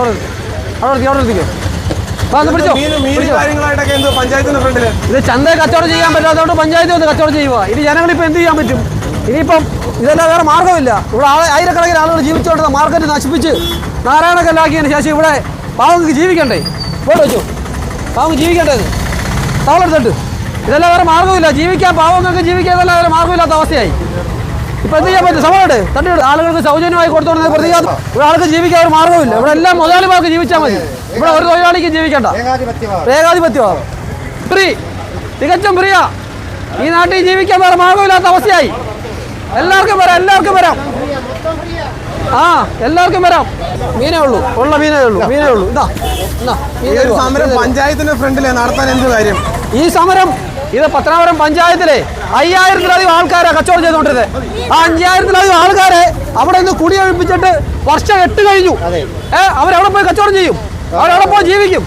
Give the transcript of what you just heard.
അവിടെ അവിടെ ഫ്രണ്ടിൽ? ഇത് ചന്ത കച്ചവടം ചെയ്യാൻ പറ്റാത്തതുകൊണ്ട് പഞ്ചായത്ത് വന്ന് കച്ചവടം ചെയ്യുക ഇനി ജനങ്ങളിപ്പോൾ എന്ത് ചെയ്യാൻ പറ്റും? ഇനിയിപ്പം ഇതെല്ലാം വേറെ മാർഗമില്ല. ഇവിടെ ആളെ ആയിരക്കണക്കിന് ആളുകൾ ജീവിച്ചുകൊണ്ട് മാർക്കറ്റ് നശിപ്പിച്ച് നാരായണക്കല്ലാക്കിയതിന് ശേഷം ഇവിടെ പാവങ്ങൾക്ക് ജീവിക്കണ്ടേ? ഇവിടെ വെച്ചു. പാവങ്ങൾ ജീവിക്കേണ്ടത്? തവളെടുത്തിട്ട് ഇതെല്ലാം വേറെ മാർഗമില്ല. ജീവിക്കാൻ പാവങ്ങൾക്ക് ജീവിക്കാൻ ഇതെല്ലാം വേറെ മാർഗമില്ലാത്ത അവസ്ഥയായി. ഇപ്പൊ എന്ത് ചെയ്യാൻ പറ്റും? സമയം തട്ടി ആളുകൾക്ക് സൗജന്യമായി കൊടുത്തോണ്ട് പ്രതികാരം ഇവിടെ ആൾക്ക് ജീവിക്കാൻ ഒരു മാർഗമില്ല ഇവിടെ എല്ലാം മുതലാളിമാർക്ക് ജീവിച്ചാൽ മതി. ഇവിടെ ഒരു തൊഴിലാളിക്കും ജീവിക്കണ്ട. ഏകാധിപത്യമാണ് ഫ്രീ തികച്ചും പ്രിയ. ഈ നാട്ടിൽ ജീവിക്കാൻ വേറെ മാർഗമില്ലാത്ത അവസ്ഥയായി. എല്ലാവർക്കും വരാം എല്ലാവർക്കും വരാം. ആ എല്ലാവർക്കും വരാം. മീനേ ഉള്ളൂ. ഉള്ള മീനേ ഉള്ളൂ മീനേ ഉള്ളൂ. ഇതാ. സമരം പഞ്ചായത്തിന്റെ ഫ്രണ്ടിലെ നടത്താൻ എന്ത് കാര്യം? ഈ സമരം ഇത് പത്തനാപുരം പഞ്ചായത്തിലെ അയ്യായിരത്തിലധികം ആൾക്കാരെ കച്ചവടം ചെയ്തുകൊണ്ടിരുന്നത്. ആ അഞ്ചായിരത്തിലധികം ആൾക്കാരെ അവിടെ നിന്ന് കുടിയൊഴിപ്പിച്ചിട്ട് വർഷം എട്ട് കഴിഞ്ഞു. ഏഹ് അവരവിടെ പോയി കച്ചവടം ചെയ്യും? അവരവിടെ പോയി ജീവിക്കും?